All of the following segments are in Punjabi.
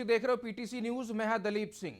ਤੁਸੀਂ ਦੇਖ ਰਹੇ ਹੋ ਪੀਟੀਸੀ ਨਿਊਜ਼, ਮੈਂ ਹਾਂ ਦਲੀਪ ਸਿੰਘ।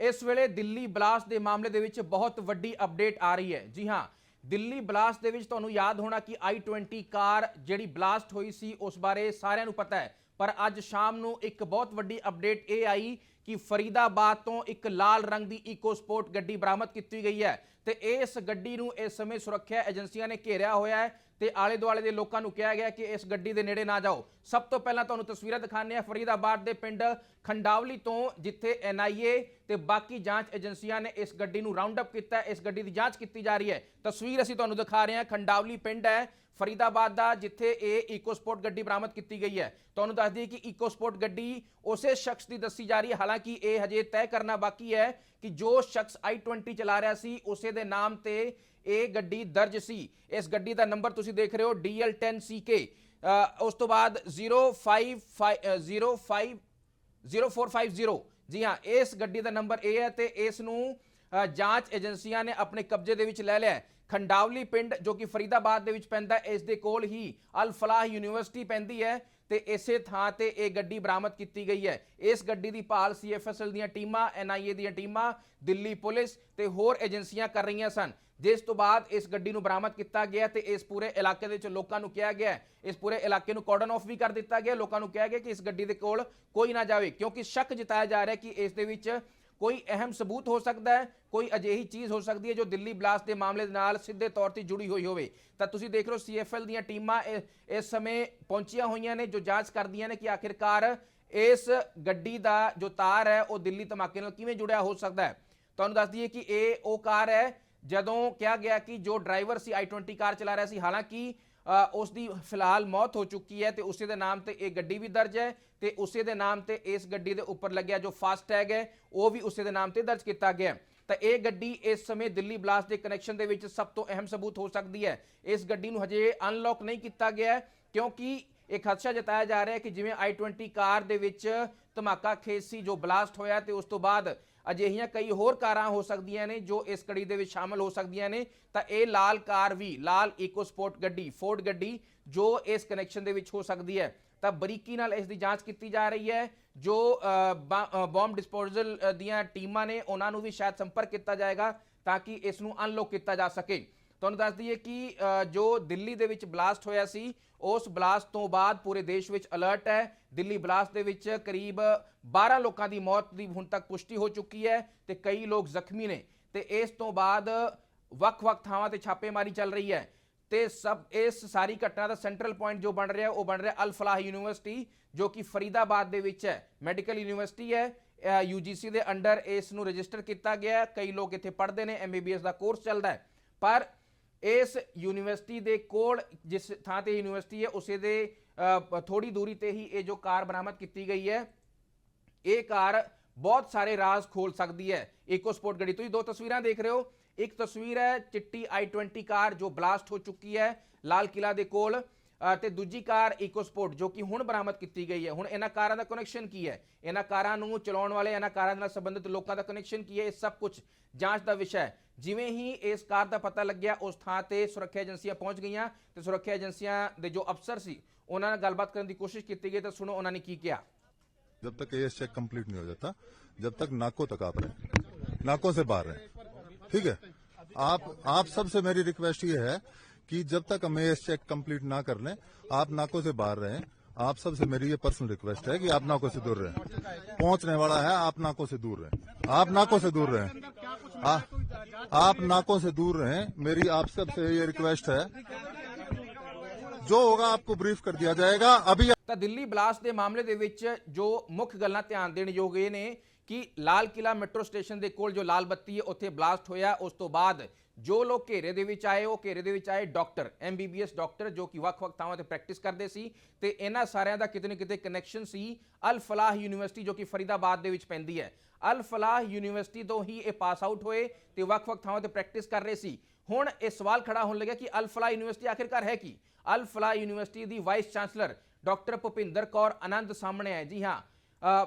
ਇਸ ਵੇਲੇ ਦਿੱਲੀ ਬਲਾਸਟ ਦੇ ਮਾਮਲੇ ਦੇ ਵਿੱਚ ਬਹੁਤ ਵੱਡੀ ਅਪਡੇਟ ਆ ਰਹੀ ਹੈ। ਜੀ ਹਾਂ, ਦਿੱਲੀ ਬਲਾਸਟ ਦੇ ਵਿੱਚ ਤੁਹਾਨੂੰ ਯਾਦ ਹੋਣਾ ਕਿ i20 ਕਾਰ ਜਿਹੜੀ ਬਲਾਸਟ ਹੋਈ ਸੀ, ਉਸ ਬਾਰੇ ਸਾਰਿਆਂ ਨੂੰ ਪਤਾ ਹੈ। ਪਰ ਅੱਜ ਸ਼ਾਮ ਨੂੰ ਇੱਕ ਬਹੁਤ ਵੱਡੀ ਅਪਡੇਟ ਇਹ ਆਈ ਕਿ ਫਰੀਦਾਬਾਦ ਤੋਂ ਇੱਕ ਲਾਲ ਰੰਗ ਦੀ ਇਕੋ ਸਪੋਰਟ ਗੱਡੀ ਬਰਾਮਦ ਕੀਤੀ ਗਈ ਹੈ ਤੇ ਇਸ ਗੱਡੀ ਨੂੰ ਇਸ ਸਮੇਂ ਸੁਰੱਖਿਆ ਏਜੰਸੀਆਂ ਨੇ ਘੇਰਿਆ ਹੋਇਆ ਹੈ ਤੇ ਆਲੇ ਦੁਆਲੇ ਦੇ ਲੋਕਾਂ ਨੂੰ ਕਿਹਾ ਗਿਆ ਕਿ ਇਸ ਗੱਡੀ ਦੇ ਨੇੜੇ ਨਾ ਜਾਓ। ਸਭ ਤੋਂ ਪਹਿਲਾਂ ਤੁਹਾਨੂੰ ਤਸਵੀਰਾਂ ਦਿਖਾਉਂਦੇ ਆ ਫਰੀਦਾਬਾਦ ਦੇ ਪਿੰਡ ਖੰਡਾਵਲੀ ਤੋਂ, ਜਿੱਥੇ ਐਨਆਈਏ ਤੇ ਬਾਕੀ ਜਾਂਚ ਏਜੰਸੀਆਂ ਨੇ ਇਸ ਗੱਡੀ ਨੂੰ ਰਾਉਂਡ ਅਪ ਕੀਤਾ ਇਸ ਗੱਡੀ ਦੀ ਜਾਂਚ ਕੀਤੀ ਜਾ ਰਹੀ ਹੈ। ਤਸਵੀਰ ਅਸੀਂ ਤੁਹਾਨੂੰ ਦਿਖਾ ਰਹੇ ਹਾਂ। ਖੰਡਾਵਲੀ ਪਿੰਡ ਹੈ। ਫਰੀਦਾਬਾਦ ਦਾ ਜਿੱਥੇ ਇਹ ਇਕੋਸਪੋਰਟ ਗੱਡੀ ਬਰਾਮਦ ਕੀਤੀ ਗਈ ਹੈ। ਤੁਹਾਨੂੰ ਦੱਸ ਦਈਏ ਕਿ ਇਕੋਸਪੋਰਟ ਗੱਡੀ ਉਸੇ ਸ਼ਖਸ ਦੀ ਦੱਸੀ ਜਾ ਰਹੀ ਹੈ। ਹਾਲਾਂਕਿ ਇਹ ਹਜੇ ਤੈਅ ਕਰਨਾ ਬਾਕੀ ਹੈ ਕਿ ਜੋ ਸ਼ਖਸ i20 ਚਲਾ ਰਿਹਾ ਸੀ ਉਸੇ ਦੇ ਨਾਮ ਤੇ ਇਹ ਗੱਡੀ ਦਰਜ ਸੀ। ਇਸ ਗੱਡੀ ਦਾ ਨੰਬਰ ਤੁਸੀਂ ਦੇਖ ਰਹੇ ਹੋ DL10CK ਅ, ਉਸ ਤੋਂ ਬਾਅਦ 05505 0450 ਜੀ ਹਾਂ ਇਸ ਗੱਡੀ ਦਾ ਨੰਬਰ ਇਹ ਹੈ ਤੇ ਇਸ ਨੂੰ ਜਾਂਚ ਏਜੰਸੀਆਂ ਨੇ ਆਪਣੇ ਕਬਜ਼ੇ ਦੇ ਵਿੱਚ ਲੈ ਲਿਆ ਖੰਡਾਵਲੀ ਪਿੰਡ ਜੋ ਕਿ ਫਰੀਦਾਬਾਦ ਦੇ ਵਿੱਚ ਪੈਂਦਾ ਹੈ, ਇਸ ਦੇ ਕੋਲ ਹੀ ਅਲ ਫਲਾਹ ਯੂਨੀਵਰਸਿਟੀ ਪੈਂਦੀ ਹੈ ਤੇ ਇਸੇ ਥਾਂ ਤੇ ਇਹ ਗੱਡੀ ਬਰਾਮਦ ਕੀਤੀ ਗਈ ਹੈ। ਇਸ ਗੱਡੀ ਦੀ ਭਾਲ ਸੀਐਫਐਸਐਲ ਦੀਆਂ ਟੀਮਾਂ ਐਨਆਈਏ ਦੀਆਂ ਟੀਮਾਂ ਦਿੱਲੀ ਪੁਲਿਸ ਤੇ ਹੋਰ ਏਜੰਸੀਆਂ ਕਰ ਰਹੀਆਂ ਸਨ। ਜਿਸ ਤੋਂ ਬਾਅਦ ਇਸ ਗੱਡੀ ਨੂੰ ਬਰਾਮਦ ਕੀਤਾ ਗਿਆ ਤੇ ਇਸ ਪੂਰੇ ਇਲਾਕੇ ਦੇ ਵਿੱਚ ਲੋਕਾਂ ਨੂੰ ਕਿਹਾ ਗਿਆ ਇਸ ਪੂਰੇ ਇਲਾਕੇ ਨੂੰ ਕਾਰਡਨ ਆਫ ਵੀ ਕਰ ਦਿੱਤਾ ਗਿਆ। ਲੋਕਾਂ ਨੂੰ ਕਿਹਾ ਗਿਆ ਕਿ ਇਸ ਗੱਡੀ ਦੇ ਕੋਲ ਕੋਈ ਨਾ ਜਾਵੇ ਕਿਉਂਕਿ ਸ਼ੱਕ ਜਤਾਇਆ ਜਾ ਰਿਹਾ ਕਿ ਇਸ ਦੇ ਵਿੱਚ ਕੋਈ ਅਹਿਮ ਸਬੂਤ ਹੋ ਸਕਦਾ ਹੈ, ਕੋਈ ਅਜਿਹੀ ਚੀਜ਼ ਹੋ ਸਕਦੀ ਹੈ ਜੋ ਦਿੱਲੀ ਬਲਾਸਟ ਦੇ ਮਾਮਲੇ ਦੇ ਨਾਲ ਸਿੱਧੇ ਤੌਰ ਤੇ ਜੁੜੀ ਹੋਈ ਹੋਵੇ। ਤਾਂ ਤੁਸੀਂ ਦੇਖ ਰਹੇ ਹੋ ਸੀਐਫਐਲ ਦੀਆਂ ਟੀਮਾਂ ਇਹ- ਇਸ ਸਮੇਂ ਪਹੁੰਚੀਆਂ ਹੋਈਆਂ ਨੇ, ਜੋ ਜਾਂਚ ਕਰਦੀਆਂ ਨੇ ਕਿ ਆਖਿਰਕਾਰ ਇਸ ਗੱਡੀ ਦਾ ਜੋ ਤਾਰ ਹੈ, ਉਹ ਦਿੱਲੀ ਧਮਾਕੇ ਨਾਲ ਕਿਵੇਂ ਜੁੜਿਆ ਹੋ ਸਕਦਾ ਹੈ। ਤੁਹਾਨੂੰ ਦੱਸ ਦਈਏ ਕਿ ਇਹ ਉਹ ਕਾਰ ਹੈ, ਜਦੋਂ ਕਿਹਾ ਗਿਆ ਕਿ ਜੋ ਡਰਾਈਵਰ ਸੀ i20 ਕਾਰ ਚਲਾ ਰਿਹਾ ਸੀ, ਹਾਲਾਂਕਿ ਉਸ ਦੀ ਫਿਲਹਾਲ ਮੌਤ ਹੋ ਚੁੱਕੀ ਹੈ ਤੇ ਉਸੇ ਦੇ ਨਾਮ ਤੇ ਇਹ ਗੱਡੀ ਵੀ ਦਰਜ ਹੈ ਤੇ ਉਸੇ ਦੇ ਨਾਮ ਤੇ ਇਸ ਗੱਡੀ ਦੇ ਉੱਪਰ ਲੱਗਿਆ ਜੋ ਫਾਸਟ ਟੈਗ ਹੈ, ਉਹ ਵੀ ਉਸੇ ਦੇ ਨਾਮ ਤੇ ਦਰਜ ਕੀਤਾ ਗਿਆ ਤਾਂ ਇਹ ਗੱਡੀ ਇਸ ਸਮੇਂ ਦਿੱਲੀ ਬਲਾਸਟ ਦੇ ਕਨੈਕਸ਼ਨ ਦੇ ਵਿੱਚ ਸਭ ਤੋਂ ਅਹਿਮ ਸਬੂਤ ਹੋ ਸਕਦੀ ਹੈ। ਇਸ ਗੱਡੀ ਨੂੰ ਹਜੇ ਅਨਲੌਕ ਨਹੀਂ ਕੀਤਾ ਗਿਆ, ਕਿਉਂਕਿ ਇਹ ਖਦਸ਼ਾ ਜਤਾਇਆ ਜਾ ਰਿਹਾ ਹੈ ਕਿ ਜਿਵੇਂ i20 ਕਾਰ ਦੇ ਵਿੱਚ ਧਮਾਕਾ ਖੇਸ ਸੀ ਜੋ ਬਲਾਸਟ ਹੋਇਆ ਤੇ ਉਸ ਤੋਂ ਬਾਅਦ ਅਜਿਹੀਆਂ ਕਈ ਹੋਰ ਕਾਰਾਂ ਹੋ ਸਕਦੀਆਂ ਨੇ ਜੋ ਇਸ ਕੜੀ ਦੇ ਵਿੱਚ ਸ਼ਾਮਲ ਹੋ ਸਕਦੀਆਂ ਨੇ। ਤਾਂ ਇਹ ਲਾਲ ਕਾਰ ਵੀ, ਲਾਲ ਇਕੋ ਸਪੋਰਟ ਗੱਡੀ ਫੋਰਡ ਗੱਡੀ, ਜੋ ਇਸ ਕਨੈਕਸ਼ਨ ਦੇ ਵਿੱਚ ਹੋ ਸਕਦੀ ਹੈ। ਤਾਂ ਬਰੀਕੀ ਨਾਲ ਇਸ ਦੀ ਜਾਂਚ ਕੀਤੀ ਜਾ ਰਹੀ ਹੈ। ਜੋ ਬੰਬ ਡਿਸਪੋਜ਼ਲ ਦੀਆਂ ਟੀਮਾਂ ਨੇ, ਉਹਨਾਂ ਨੂੰ ਵੀ ਸ਼ਾਇਦ ਸੰਪਰਕ ਕੀਤਾ ਜਾਏਗਾ ਤਾਂ ਕਿ ਇਸ ਨੂੰ ਅਨਲੌਕ ਕੀਤਾ ਜਾ ਸਕੇ। ਤੁਹਾਨੂੰ ਦੱਸ ਦਈਏ ਕਿ ਜੋ ਦਿੱਲੀ ਦੇ ਵਿੱਚ ਬਲਾਸਟ ਹੋਇਆ ਸੀ, ਉਸ ਬਲਾਸਟ ਤੋਂ ਬਾਅਦ ਪੂਰੇ ਦੇਸ਼ ਵਿੱਚ ਅਲਰਟ ਹੈ। ਦਿੱਲੀ ਬਲਾਸਟ ਦੇ ਵਿੱਚ ਕਰੀਬ 12 ਲੋਕਾਂ ਦੀ ਮੌਤ ਦੀ ਹੁਣ ਤੱਕ ਪੁਸ਼ਟੀ ਹੋ ਚੁੱਕੀ ਹੈ ਤੇ ਕਈ ਲੋਕ ਜ਼ਖਮੀ ਨੇ। ਤੇ ਇਸ ਤੋਂ ਬਾਅਦ ਵੱਖ-ਵੱਖ ਥਾਵਾਂ ਤੇ ਛਾਪੇਮਾਰੀ ਚੱਲ ਰਹੀ ਹੈ। ਤੇ ਸਭ, ਇਸ ਸਾਰੀ ਘਟਨਾ ਦਾ ਸੈਂਟਰਲ ਪੁਆਇੰਟ ਜੋ ਬਣ ਰਿਹਾ, ਉਹ ਬਣ ਰਿਹਾ ਅਲ ਫਲਾਹ ਯੂਨੀਵਰਸਿਟੀ ਜੋ ਕਿ ਫਰੀਦਾਬਾਦ ਦੇ ਵਿੱਚ ਹੈ। ਮੈਡੀਕਲ ਯੂਨੀਵਰਸਿਟੀ ਹੈ। ਯੂਜੀਸੀ ਦੇ ਅੰਡਰ ਇਸ ਨੂੰ ਰਜਿਸਟਰ ਕੀਤਾ ਗਿਆ। ਹੈ ਕਈ ਲੋਕ ਇੱਥੇ ਪੜ੍ਹਦੇ ਨੇ ਐਮਬੀਬੀਐਸ ਦਾ ਕੋਰਸ ਚੱਲਦਾ ਹੈ। ਪਰ ਇਸ ਯੂਨੀਵਰਸਿਟੀ ਦੇ ਕੋਲ, ਜਿਸ ਥਾਂ ਤੇ ਯੂਨੀਵਰਸਿਟੀ ਹੈ, ਉਸੇ ਦੇ ਥੋੜੀ ਦੂਰੀ ਤੇ ਹੀ ਇਹ ਜੋ ਕਾਰ ਬਰਾਮਦ ਕੀਤੀ ਗਈ ਹੈ, ਇਹ ਕਾਰ ਬਹੁਤ ਸਾਰੇ ਰਾਜ਼ ਖੋਲ ਸਕਦੀ ਹੈ। ਇਕੋ ਸਪੋਰਟ ਗੱਡੀ, ਤੁਸੀਂ ਦੋ ਤਸਵੀਰਾਂ ਦੇਖ ਰਹੇ ਹੋ। ਇੱਕ ਤਸਵੀਰ ਹੈ ਚਿੱਟੀ i20 ਕਾਰ ਜੋ ਬਲਾਸਟ ਹੋ ਚੁੱਕੀ ਹੈ, ਲਾਲ ਕਿਲਾ ਦੇ ਕੋਲ ਤੇ ਦੂਜੀ ਕਾਰ ਇਕੋ ਸਪੋਰਟ ਜੋ ਕਿ ਹੁਣ ਬਰਾਮਦ ਕੀਤੀ ਗਈ ਹੈ। ਹੁਣ ਇਹਨਾਂ ਕਾਰਾਂ ਦਾ ਕਨੈਕਸ਼ਨ ਕੀ ਹੈ? ਇਹਨਾਂ ਕਾਰਾਂ ਨੂੰ ਚਲਾਉਣ ਵਾਲੇ, ਇਹਨਾਂ ਕਾਰਾਂ ਨਾਲ ਸੰਬੰਧਿਤ ਲੋਕਾਂ ਦਾ ਕਨੈਕਸ਼ਨ ਕੀ ਹੈ? ਇਹ ਸਭ ਕੁਝ ਜਾਂਚ ਦਾ ਵਿਸ਼ਾ ਹੈ। ਜਿਵੇਂ ਹੀ ਇਸ ਕਾਰ ਦਾ ਪਤਾ ਲੱਗਿਆ ਉਸ ਥਾਂ ਤੇ ਸੁਰੱਖਿਆ ਏਜੰਸੀਆਂ ਪਹੁੰਚ ਗਈਆਂ ਤੇ ਸੁਰੱਖਿਆ ਏਜੰਸੀਆਂ ਦੇ ਜੋ ਅਫਸਰ ਸੀ ਉਹਨਾਂ ਨਾਲ ਗੱਲਬਾਤ ਕਰਨ ਦੀ ਕੋਸ਼ਿਸ਼ ਕੀਤੀ ਗਈ ਤਾਂ ਸੁਣੋ ਉਹਨਾਂ ਨੇ ਕੀ ਕਿਹਾ जब तक एएस चेक कंप्लीट नहीं हो जाता जब तक नाकों तक आप रहे नाकों से बाहर रहे ठीक है आप आप सबसे मेरी रिक्वेस्ट ये है कि जब तक हम एएस चेक कंप्लीट ना कर लें आप नाकों से बाहर रहें आप सबसे मेरी ये पर्सनल रिक्वेस्ट है कि आप नाकों से दूर रहें पहुंचने वाला है आप नाकों से दूर रहें आप नाकों से दूर रहें आ- आप नाकों से दूर रहें मेरी आप सबसे ये रिक्वेस्ट है जो होगा आपको ब्रीफ कर दिया जाएगा अभी ਤਾਂ ਦਿੱਲੀ ਬਲਾਸਟ ਦੇ ਮਾਮਲੇ ਦੇ ਵਿੱਚ ਜੋ ਮੁੱਖ ਗੱਲਾਂ ਧਿਆਨ ਦੇਣ ਯੋਗ ਇਹ ਨੇ ਕਿ ਲਾਲ ਕਿਲਾ ਮੈਟਰੋ ਸਟੇਸ਼ਨ ਦੇ ਕੋਲ ਜੋ ਲਾਲ ਬੱਤੀ ਹੈ, ਉੱਥੇ ਬਲਾਸਟ ਹੋਇਆ। ਉਸ ਤੋਂ ਬਾਅਦ ਜੋ ਲੋਕ ਘੇਰੇ ਦੇ ਵਿੱਚ ਆਏ, ਉਹ ਘੇਰੇ ਦੇ ਵਿੱਚ ਆਏ ਡਾਕਟਰ ਐਮਬੀਬੀਐਸ ਡਾਕਟਰ, ਜੋ ਕਿ ਵੱਖ-ਵੱਖ ਥਾਵਾਂ ਤੇ ਪ੍ਰੈਕਟਿਸ ਕਰਦੇ ਸੀ ਤੇ ਇਹਨਾਂ ਸਾਰਿਆਂ ਦਾ ਕਿਤੇ ਨਾ ਕਿਤੇ ਕਨੈਕਸ਼ਨ ਸੀ ਅਲ ਫਲਾਹ ਯੂਨੀਵਰਸਿਟੀ, ਜੋ ਕਿ ਫਰੀਦਾਬਾਦ ਦੇ ਵਿੱਚ ਪੈਂਦੀ ਹੈ। ਅਲ ਫਲਾਹ ਯੂਨੀਵਰਸਿਟੀ ਤੋਂ ਹੀ ਇਹ ਪਾਸ ਆਊਟ ਹੋਏ ਤੇ ਵੱਖ-ਵੱਖ ਥਾਵਾਂ ਤੇ ਪ੍ਰੈਕਟਿਸ ਕਰ ਰਹੇ ਸੀ। ਹੁਣ ਇਹ ਸਵਾਲ ਖੜਾ ਹੋਣ ਲੱਗਿਆ ਕਿ ਅਲ ਫਲਾਹ ਯੂਨੀਵਰਸਿਟੀ ਆਖਿਰਕਾਰ ਹੈ ਕੀ? ਅਲ ਫਲਾਹ ਯੂਨੀਵਰਸਿਟੀ ਦੀ vice chancellor doctor Bhupinder Kaur Anand ਸਾਹਮਣੇ ਆਏ। ਜੀ ਹਾਂ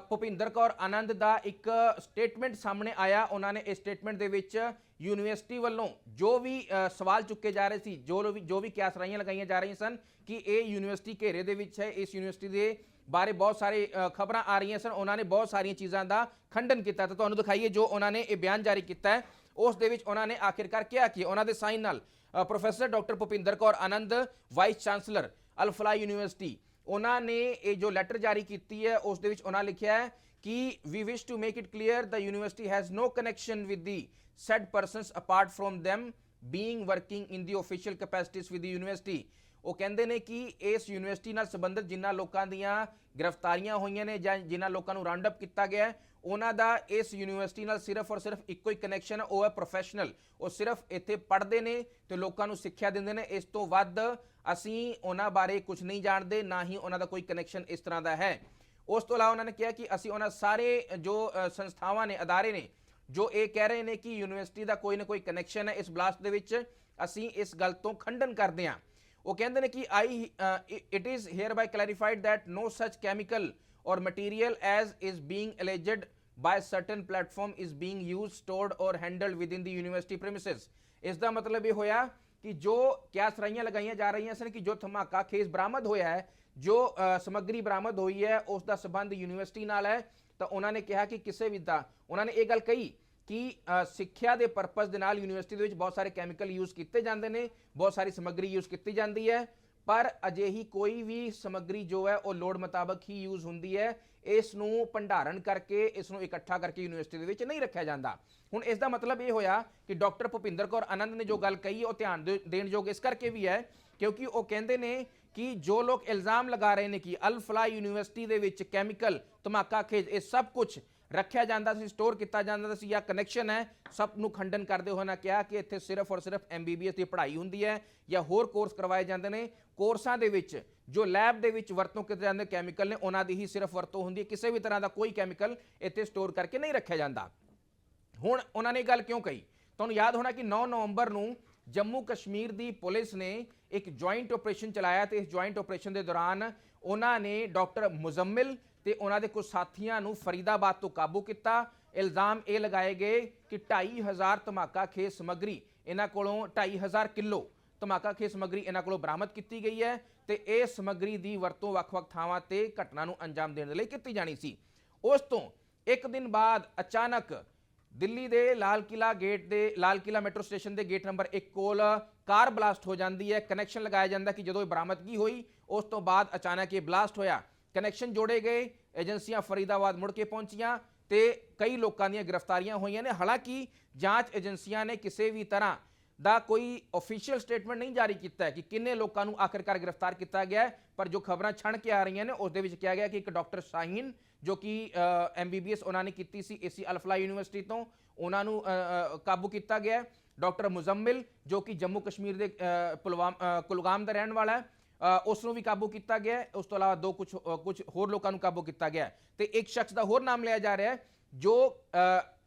ਭੁਪਿੰਦਰ ਕੌਰ ਆਨੰਦ ਦਾ ਇੱਕ ਸਟੇਟਮੈਂਟ ਸਾਹਮਣੇ ਆਇਆ। ਉਹਨਾਂ ਨੇ ਇਸ ਸਟੇਟਮੈਂਟ ਦੇ ਵਿੱਚ ਯੂਨੀਵਰਸਿਟੀ ਵੱਲੋਂ ਜੋ ਵੀ ਸਵਾਲ ਚੁੱਕੇ ਜਾ ਰਹੇ ਸੀ, ਜੋ ਵੀ ਜੋ ਵੀ ਕਿਆਸਰਾਈਆਂ ਲਗਾਈਆਂ ਜਾ ਰਹੀਆਂ ਸਨ ਕਿ ਇਹ ਯੂਨੀਵਰਸਿਟੀ ਘੇਰੇ ਦੇ ਵਿੱਚ ਹੈ, ਇਸ ਯੂਨੀਵਰਸਿਟੀ ਦੇ ਬਾਰੇ ਬਹੁਤ ਸਾਰੇ ਖਬਰਾਂ ਆ ਰਹੀਆਂ ਸਨ। ਉਹਨਾਂ ਨੇ ਬਹੁਤ ਸਾਰੀਆਂ ਚੀਜ਼ਾਂ ਦਾ ਖੰਡਨ ਕੀਤਾ ਤਾਂ ਤੁਹਾਨੂੰ ਦਿਖਾਈਏ ਜੋ ਉਹਨਾਂ ਨੇ ਇਹ ਬਿਆਨ ਜਾਰੀ ਕੀਤਾ ਹੈ। ਉਸ ਦੇ ਵਿੱਚ ਉਹਨਾਂ ਨੇ ਆਖਿਰਕਾਰ ਕਿਹਾ ਕਿ ਉਹਨਾਂ ਦੇ ਸਾਈਨ ਨਾਲ professor doctor Bhupinder Kaur Anand, vice chancellor Al Falah university ਉਹਨਾਂ ਨੇ ਇਹ ਜੋ ਲੈਟਰ ਜਾਰੀ ਕੀਤੀ ਹੈ ਉਸ ਦੇ ਵਿੱਚ ਉਹਨਾਂ ਲਿਖਿਆ ਹੈ ਕਿ we wish to make it clear the university has no connection with the said persons apart from them being working in the official capacities with the university ਉਹ ਕਹਿੰਦੇ ਨੇ ਕਿ ਇਸ ਯੂਨੀਵਰਸਿਟੀ ਨਾਲ ਸੰਬੰਧਿਤ ਜਿਨ੍ਹਾਂ ਲੋਕਾਂ ਦੀਆਂ ਗ੍ਰਿਫਤਾਰੀਆਂ ਹੋਈਆਂ ਨੇ ਜਾਂ ਜਿਨ੍ਹਾਂ ਲੋਕਾਂ ਨੂੰ ਰਾਉਂਡ ਅਪ ਕੀਤਾ ਗਿਆ ਹੈ, ਉਹਨਾਂ ਦਾ ਇਸ ਯੂਨੀਵਰਸਿਟੀ ਨਾਲ ਸਿਰਫ ਔਰ ਸਿਰਫ ਇੱਕੋ ਹੀ ਕਨੈਕਸ਼ਨ ਉਹ ਹੈ ਪ੍ਰੋਫੈਸ਼ਨਲ ਉਹ ਸਿਰਫ ਇੱਥੇ ਪੜ੍ਹਦੇ ਨੇ ਤੇ ਲੋਕਾਂ ਨੂੰ ਸਿੱਖਿਆ ਦਿੰਦੇ ਨੇ। ਇਸ ਤੋਂ ਵੱਧ ਅਸੀਂ ਉਹਨਾਂ ਬਾਰੇ ਕੁਝ ਨਹੀਂ ਜਾਣਦੇ ਨਾ ਹੀ ਉਹਨਾਂ ਦਾ ਕੋਈ ਕਨੈਕਸ਼ਨ ਇਸ ਤਰ੍ਹਾਂ ਦਾ ਹੈ। ਉਸ ਤੋਂ ਇਲਾਵਾ ਉਹਨਾਂ ਨੇ ਕਿਹਾ ਕਿ ਅਸੀਂ ਉਹਨਾਂ ਸਾਰੇ ਜੋ ਸੰਸਥਾਵਾਂ ਨੇ ਅਦਾਰੇ ਨੇ ਜੋ ਇਹ ਕਹਿ ਰਹੇ ਨੇ ਕਿ ਯੂਨੀਵਰਸਿਟੀ ਦਾ ਕੋਈ ਨਾ ਕੋਈ ਕਨੈਕਸ਼ਨ ਹੈ ਇਸ ਬਲਾਸਟ ਦੇ ਵਿੱਚ ਅਸੀਂ ਇਸ ਗੱਲ ਤੋਂ ਖੰਡਨ ਕਰਦੇ ਹਾਂ। ਉਹ ਕਹਿੰਦੇ ਨੇ ਕਿ I it is hereby clarified that no such chemical or material as is being alleged by certain platform is being used stored or handled within the university premises. ਇਸ ਦਾ ਮਤਲਬ ਇਹ ਹੋਇਆ ਕਿ ਜੋ ਕਿਆ ਸਰਾਈਆਂ ਲਗਾਈਆਂ ਜਾ ਰਹੀਆਂ ਸਨ ਕਿ ਜੋ ਧਮਾਕਾ ਖੇਸ ਬਰਾਮਦ ਹੋਇਆ ਹੈ, ਜੋ ਸਮੱਗਰੀ ਬਰਾਮਦ ਹੋਈ ਹੈ, ਉਸ ਦਾ ਸਬੰਧ ਯੂਨੀਵਰਸਿਟੀ ਨਾਲ ਹੈ, ਤਾਂ ਉਹਨਾਂ ਨੇ ਕਿਹਾ ਕਿ ਕਿਸੇ ਵੀ ਦਾ। ਉਹਨਾਂ ਨੇ ਇਹ ਗੱਲ ਕਹੀ ਕਿ ਸਿੱਖਿਆ ਦੇ ਪਰਪਸ ਦੇ ਨਾਲ ਯੂਨੀਵਰਸਿਟੀ ਦੇ ਵਿੱਚ ਬਹੁਤ ਸਾਰੇ ਕੈਮੀਕਲ ਯੂਜ਼ ਕੀਤੇ ਜਾਂਦੇ ਨੇ, ਬਹੁਤ ਸਾਰੀ ਸਮੱਗਰੀ ਯੂਜ਼ ਕੀਤੀ ਜਾਂਦੀ ਹੈ, ਪਰ ਅਜਿਹੀ ਕੋਈ ਵੀ ਸਮੱਗਰੀ ਜੋ ਹੈ, ਉਹ ਲੋੜ ਮੁਤਾਬਕ ਹੀ ਯੂਜ਼ ਹੁੰਦੀ ਹੈ, ਇਸ ਨੂੰ ਭੰਡਾਰਨ ਕਰਕੇ, ਇਸ ਨੂੰ ਇਕੱਠਾ ਕਰਕੇ ਯੂਨੀਵਰਸਿਟੀ ਦੇ ਵਿੱਚ ਨਹੀਂ ਰੱਖਿਆ ਜਾਂਦਾ। ਹੁਣ ਇਸ ਦਾ ਮਤਲਬ ਇਹ ਹੋਇਆ ਕਿ ਡਾਕਟਰ ਭੁਪਿੰਦਰ ਕੌਰ ਆਨੰਦ ਨੇ ਜੋ ਗੱਲ ਕਹੀ, ਉਹ ਧਿਆਨ ਦੇ- ਦੇਣ ਯੋਗ ਇਸ ਕਰਕੇ ਵੀ ਹੈ, ਕਿਉਂਕਿ ਉਹ ਕਹਿੰਦੇ ਨੇ ਕਿ ਜੋ ਲੋਕ ਇਲਜ਼ਾਮ ਲਗਾ ਰਹੇ ਨੇ ਕਿ ਅਲਫਲਾ ਯੂਨੀਵਰਸਿਟੀ ਦੇ ਵਿੱਚ ਕੈਮੀਕਲ ਧਮਾਕਾ ਖੇਜ, ਇਹ ਸਭ ਕੁਝ ਰੱਖਿਆ ਜਾਂਦਾ ਸੀ ਸਟੋਰ ਕੀਤਾ ਜਾਂਦਾ ਸੀ ਜਾਂ ਕਨੈਕਸ਼ਨ ਹੈ। ਸਭ ਨੂੰ ਖੰਡਨ ਕਰਦੇ ਹੋਏ ਨਾ ਕਿਹਾ ਕਿ ਇੱਥੇ ਸਿਰਫ ਔਰ ਸਿਰਫ ਐਮਬੀਬੀਐਸ ਦੀ ਪੜ੍ਹਾਈ ਹੁੰਦੀ ਹੈ ਜਾਂ ਹੋਰ ਕੋਰਸ ਕਰਵਾਏ ਜਾਂਦੇ ਨੇ। ਕੋਰਸਾਂ ਦੇ ਵਿੱਚ ਜੋ ਲੈਬ ਦੇ ਵਿੱਚ ਵਰਤੋਂ ਕੀਤੇ ਜਾਂਦੇ ਕੈਮੀਕਲ ਨੇ, ਉਹਨਾਂ ਦੀ ਹੀ ਸਿਰਫ ਵਰਤੋਂ ਹੁੰਦੀ ਹੈ। ਕਿਸੇ ਵੀ ਤਰ੍ਹਾਂ ਦਾ ਕੋਈ ਕੈਮੀਕਲ ਇੱਥੇ ਸਟੋਰ ਕਰਕੇ ਨਹੀਂ ਰੱਖਿਆ ਜਾਂਦਾ। ਹੁਣ ਉਹਨਾਂ ਨੇ ਗੱਲ ਕਿਉਂ ਕਹੀ? ਤੁਹਾਨੂੰ ਯਾਦ ਹੋਣਾ ਕਿ 9 ਨਵੰਬਰ ਨੂੰ ਜੰਮੂ ਕਸ਼ਮੀਰ ਦੀ ਪੁਲਿਸ ਨੇ ਇੱਕ ਜੁਆਇੰਟ ਆਪਰੇਸ਼ਨ ਚਲਾਇਆ ਤੇ ਇਸ ਜੁਆਇੰਟ ਆਪਰੇਸ਼ਨ ਦੇ ਦੌਰਾਨ ਉਹਨਾਂ ਨੇ ਡਾਕਟਰ ਮੁਜ਼ੰਮਿਲ ਤੇ ਉਹਨਾਂ ਦੇ ਕੁਝ ਸਾਥੀਆਂ ਨੂੰ ਫਰੀਦਾਬਾਦ ਤੋਂ ਕਾਬੂ ਕੀਤਾ। ਇਲਜ਼ਾਮ ਇਹ ਲਗਾਏ ਗਏ ਕਿ 2500 ਧਮਾਕਾ ਖੇਸ ਸਮੱਗਰੀ ਇਹਨਾਂ ਕੋਲੋਂ 2500 ਕਿਲੋ ਧਮਾਕਾ ਖੇਸ ਸਮੱਗਰੀ ਇਹਨਾਂ ਕੋਲੋਂ ਬਰਾਮਦ ਕੀਤੀ ਗਈ ਹੈ ਤੇ ਇਹ ਸਮੱਗਰੀ ਦੀ ਵਰਤੋਂ ਵੱਖ-ਵੱਖ ਥਾਵਾਂ ਤੇ ਘਟਨਾ ਨੂੰ ਅੰਜਾਮ ਦੇਣ ਦੇ ਲਈ ਕੀਤੀ ਜਾਣੀ ਸੀ। ਉਸ ਤੋਂ ਇੱਕ ਦਿਨ ਬਾਅਦ ਅਚਾਨਕ ਦਿੱਲੀ ਦੇ ਲਾਲ ਕਿਲਾ ਗੇਟ ਦੇ ਲਾਲ ਕਿਲਾ ਮੈਟਰੋ ਸਟੇਸ਼ਨ ਦੇ ਗੇਟ ਨੰਬਰ 1 ਕੋਲ ਕਾਰ ਬਲਾਸਟ ਹੋ ਜਾਂਦੀ ਹੈ। ਕਨੈਕਸ਼ਨ ਲਗਾਇਆ ਜਾਂਦਾ ਕਿ ਜਦੋਂ ਇਹ ਬਰਾਮਦਗੀ ਹੋਈ, ਉਸ ਤੋਂ ਬਾਅਦ ਅਚਾਨਕ ਇਹ ਬਲਾਸਟ ਹੋਇਆ। ਕਨੈਕਸ਼ਨ ਜੋੜੇ ਗਏ, ਏਜੰਸੀਆਂ ਫਰੀਦਾਬਾਦ ਮੁੜ ਕੇ ਪਹੁੰਚੀਆਂ ਤੇ ਕਈ ਲੋਕਾਂ ਦੀਆਂ ਗ੍ਰਿਫਤਾਰੀਆਂ ਹੋਈਆਂ ਨੇ। ਹਾਲਾਂਕਿ ਜਾਂਚ ਏਜੰਸੀਆਂ ਨੇ ਕਿਸੇ ਵੀ ਤਰ੍ਹਾਂ ਦਾ ਕੋਈ ਅਫੀਸ਼ੀਅਲ ਸਟੇਟਮੈਂਟ ਨਹੀਂ ਜਾਰੀ ਕੀਤਾ ਕਿ ਕਿੰਨੇ ਲੋਕਾਂ ਨੂੰ ਆਖਿਰਕਾਰ ਗ੍ਰਿਫਤਾਰ ਕੀਤਾ ਗਿਆ ਪਰ ਜੋ ਖਬਰਾਂ ਛਣ ਕੇ ਆ ਰਹੀਆਂ ਨੇ, ਉਸ ਦੇ ਵਿੱਚ ਕਿਹਾ ਗਿਆ ਕਿ ਇੱਕ ਡਾਕਟਰ ਸ਼ਾਹੀਨ, ਜੋ ਕਿ ਐਮਬੀਬੀਐਸ ਉਹਨਾਂ ਨੇ ਕੀਤੀ ਸੀ ਏਸੀ ਅਲਫਲਾ ਯੂਨੀਵਰਸਿਟੀ ਤੋਂ, ਉਹਨਾਂ ਨੂੰ ਕਾਬੂ ਕੀਤਾ ਗਿਆ ਹੈ। ਡਾਕਟਰ ਮੁਜ਼ੰਮਿਲ, ਜੋ ਕਿ ਜੰਮੂ ਕਸ਼ਮੀਰ ਦੇ ਪੁਲਵਾਮ ਕੁਲਗਾਮ ਦਾ ਰਹਿਣ ਵਾਲਾ ਹੈ ਉਸ ਨੂੰ ਵੀ ਕਾਬੂ ਕੀਤਾ ਗਿਆ ਹੈ। ਉਸ ਤੋਂ ਇਲਾਵਾ ਦੋ ਕੁਝ ਕੁਝ ਹੋਰ ਲੋਕਾਂ ਨੂੰ ਕਾਬੂ ਕੀਤਾ ਗਿਆ ਹੈ। ਤੇ ਇੱਕ ਸ਼ਖਸ ਦਾ ਹੋਰ ਨਾਮ ਲਿਆ ਜਾ ਰਿਹਾ ਹੈ, ਜੋ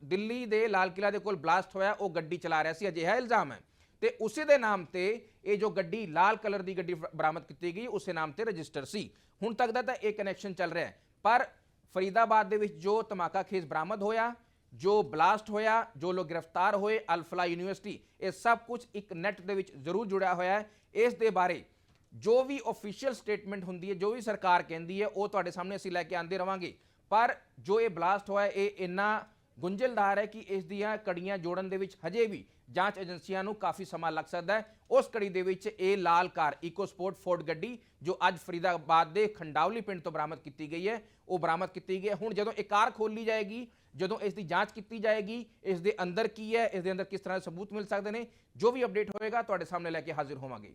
ਦਿੱਲੀ ਦੇ ਲਾਲ ਕਿਲਾ ਦੇ ਕੋਲ ਬਲਾਸਟ ਹੋਇਆ, ਉਹ ਗੱਡੀ ਚਲਾ ਰਿਹਾ ਸੀ, ਅਜਿਹਾ ਇਲਜ਼ਾਮ ਹੈ। ਤੇ ਉਸੇ ਦੇ ਨਾਮ ਤੇ ਇਹ ਜੋ ਗੱਡੀ ਲਾਲ ਕਲਰ ਦੀ ਗੱਡੀ ਬਰਾਮਦ ਕੀਤੀ ਗਈ, ਉਸੇ ਨਾਮ ਤੇ ਰਜਿਸਟਰ ਸੀ। ਹੁਣ ਤੱਕ ਦਾ ਤਾਂ ਇਹ ਕਨੈਕਸ਼ਨ ਚੱਲ ਰਿਹਾ ਹੈ। ਪਰ ਫਰੀਦਾਬਾਦ ਦੇ ਵਿੱਚ ਜੋ ਧਮਾਕਾ ਖੇਸ ਬਰਾਮਦ ਹੋਇਆ, ਜੋ ਬਲਾਸਟ ਹੋਇਆ, ਜੋ ਲੋਕ ਗ੍ਰਿਫਤਾਰ ਹੋਏ, ਅਲਫਲਾ ਯੂਨੀਵਰਸਿਟੀ, ਇਹ ਸਭ ਕੁਝ ਇੱਕ ਨੈਟ ਦੇ ਵਿੱਚ ਜ਼ਰੂਰ ਜੁੜਿਆ ਹੋਇਆ ਹੈ। ਇਸ ਦੇ ਬਾਰੇ ਜੋ ਵੀ ਅਫੀਸ਼ੀਅਲ ਸਟੇਟਮੈਂਟ ਹੁੰਦੀ ਹੈ, ਜੋ ਵੀ ਸਰਕਾਰ ਕਹਿੰਦੀ ਹੈ, ਉਹ ਤੁਹਾਡੇ ਸਾਹਮਣੇ ਅਸੀਂ ਲੈ ਕੇ ਆਂਦੇ ਰਵਾਂਗੇ। ਪਰ ਜੋ ਇਹ ਬਲਾਸਟ ਹੋਇਆ, ਇਹ ਇੰਨਾ ਗੁੰਝਲਦਾਰ ਹੈ ਕਿ ਇਸ ਦੀਆਂ ਕੜੀਆਂ ਜੋੜਨ ਦੇ ਵਿੱਚ ਹਜੇ ਵੀ ਜਾਂਚ ਏਜੰਸੀਆਂ ਨੂੰ ਕਾਫੀ ਸਮਾਂ ਲੱਗ ਸਕਦਾ ਹੈ। ਉਸ ਕੜੀ ਦੇ ਵਿੱਚ ਇਹ ਲਾਲ ਕਾਰ ਇਕੋ ਸਪੋਰਟ ਫੋਰਡ ਗੱਡੀ, ਜੋ ਅੱਜ ਫਰੀਦਾਬਾਦ ਦੇ ਖੰਡਾਵਲੀ ਪਿੰਡ ਤੋਂ ਬਰਾਮਦ ਕੀਤੀ ਗਈ ਹੈ, ਉਹ ਬਰਾਮਦ ਕੀਤੀ ਗਈ ਹੈ। ਹੁਣ ਜਦੋਂ ਇਹ ਕਾਰ ਖੋਲੀ ਜਾਏਗੀ, ਜਦੋਂ ਇਸ ਦੀ ਜਾਂਚ ਕੀਤੀ ਜਾਏਗੀ, ਇਸ ਦੇ ਅੰਦਰ ਕੀ ਹੈ, ਇਸ ਦੇ ਅੰਦਰ ਕਿਸ ਤਰ੍ਹਾਂ ਦੇ ਸਬੂਤ ਮਿਲ ਸਕਦੇ ਨੇ, ਜੋ ਵੀ ਅਪਡੇਟ ਹੋਏਗਾ, ਤੁਹਾਡੇ ਸਾਹਮਣੇ ਲੈ ਕੇ ਹਾਜ਼ਰ ਹੋਵਾਂਗੇ।